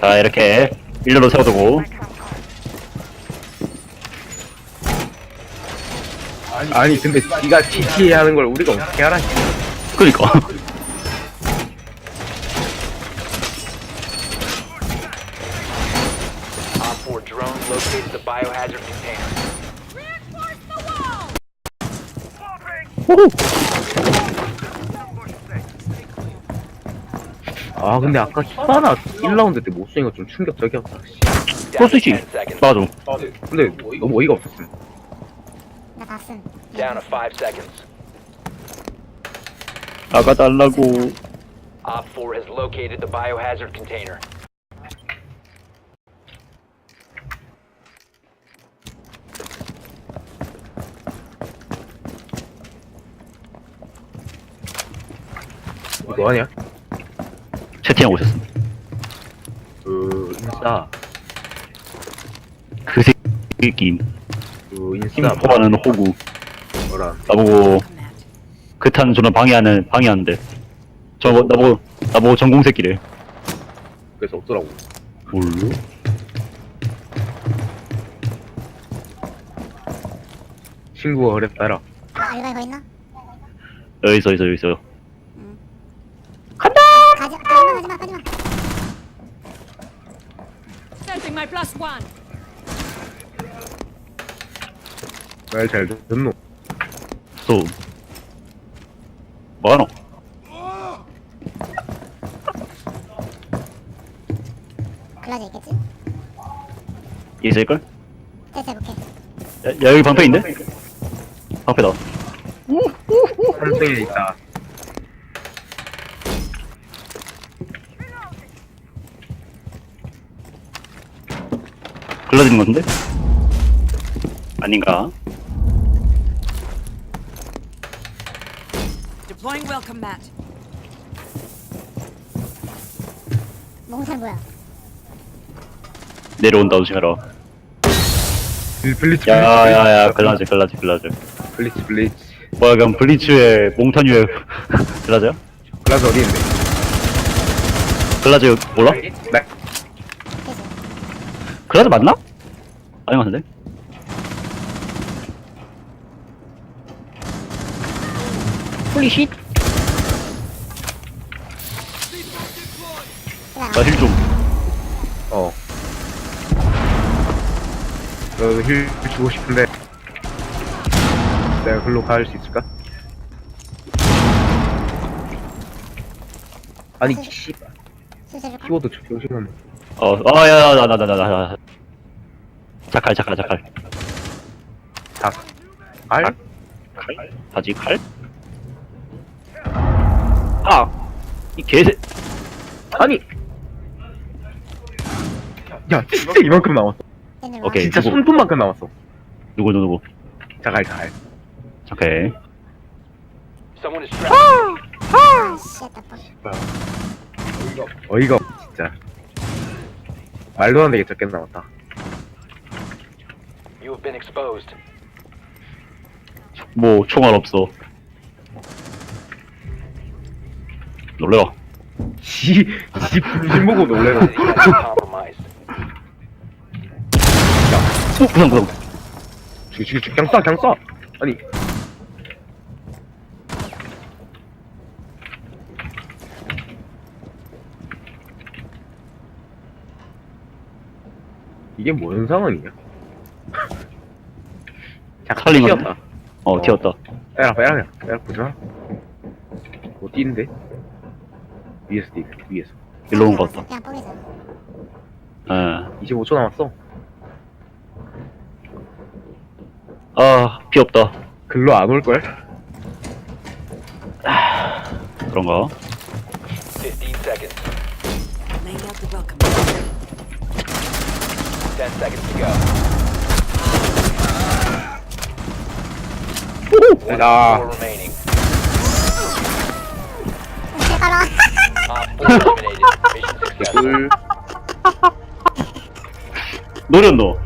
자 이렇게 일렬로 세워두고 아니 근데 지가 GTA 하는 걸 우리가 어떻게 알아? 그니까 Op 4 drone located the biohazard container. 아 근데 아까 히바나 1라운드 때못거좀 충격적이었다 씨. Down to 쏘시지 10 seconds. 맞아 근데 너무 어이가 없었음 나 봤음. Down to 5 seconds. 나가달라고 Op 4 has located the biohazard container. 이거 아니야? 채팅하고 있었어 그 인싸 그 새끼 그 인싸 힘포하는 호구. 뭐라 나보고 그탄 저는 방해하는 방해하는데. 저 나보고 나보고 전공 새끼래. 그래서 없더라고. 뭘로? 친구가 그랬다 해라. 아, 알바 이거 있나? 여기 있어 있어 여기 있어요 가지, 가지마, 가지마, 가지마. Starting my plus one. 말잘 듣노 또 뭐하노? 글라즈 있겠지? 있을걸? 테스트 해볼게. 야, 야 여기 방패인데? 방패다 한승에 있다 것 같은데? 아닌가? Deploying welcome mat. 몽살 뭐야? 내려온다 조심해라 블- 블리츠 야야야 글라즈 글라즈 글라즈 블리츠 블리츠 뭐야 그럼 블리츠의 몽타뉴의 글라즈야? 글라스 어디 있는데? 글라즈 몰라? 네. 글라즈 맞나? 아닌 것 같은데? 홀리쉿 그다음 나힐 좀 어. 너힐 주고 싶은데 내가 글로 갈 수 있을까? 아니 씨발 수술 줄까? 키보드 조심하면 어, 아, 야, 야, 나, 나, 나, 나, 나. 자칼, 자칼, 자칼. 닭 알? 칼? 바지 칼? 아! 이 개새, 아니 야 진짜 이만큼 나왔어. 오케이. 진짜 누구? 손톱만큼 나왔어 누구, 누구, 누구. 자갈 자갈 오케이. Someone is trapped. 아, 씨, 나 뻑. 어이가 없어 진짜 말도 안 되게 적게 나왔다 been exposed. 뭐, 총알 없어. 놀래라. 지, 지 분신 보고 놀래라 compromised. 오, 부상, 부상. 죽여 죽여 죽여 그냥 쏴 그냥 쏴 아니 이게 뭔 상황이냐 잠깐 살린 튀었다? 어, 튀었다. 빼라 빼라 빼라 보지마 뭐 뛰는데 위에서 뛰 위에서 일로 온 것 같다. 그냥 뻑이잖아. 예. 25초 남았어 아, 피 없다. 글로 안 올 걸? 그런가? 15 seconds. Laying out the welcome mat. 10 seconds to go. 야. four remaining. 제가라. Op 4 eliminated. Mission successful. 둘 노렸노.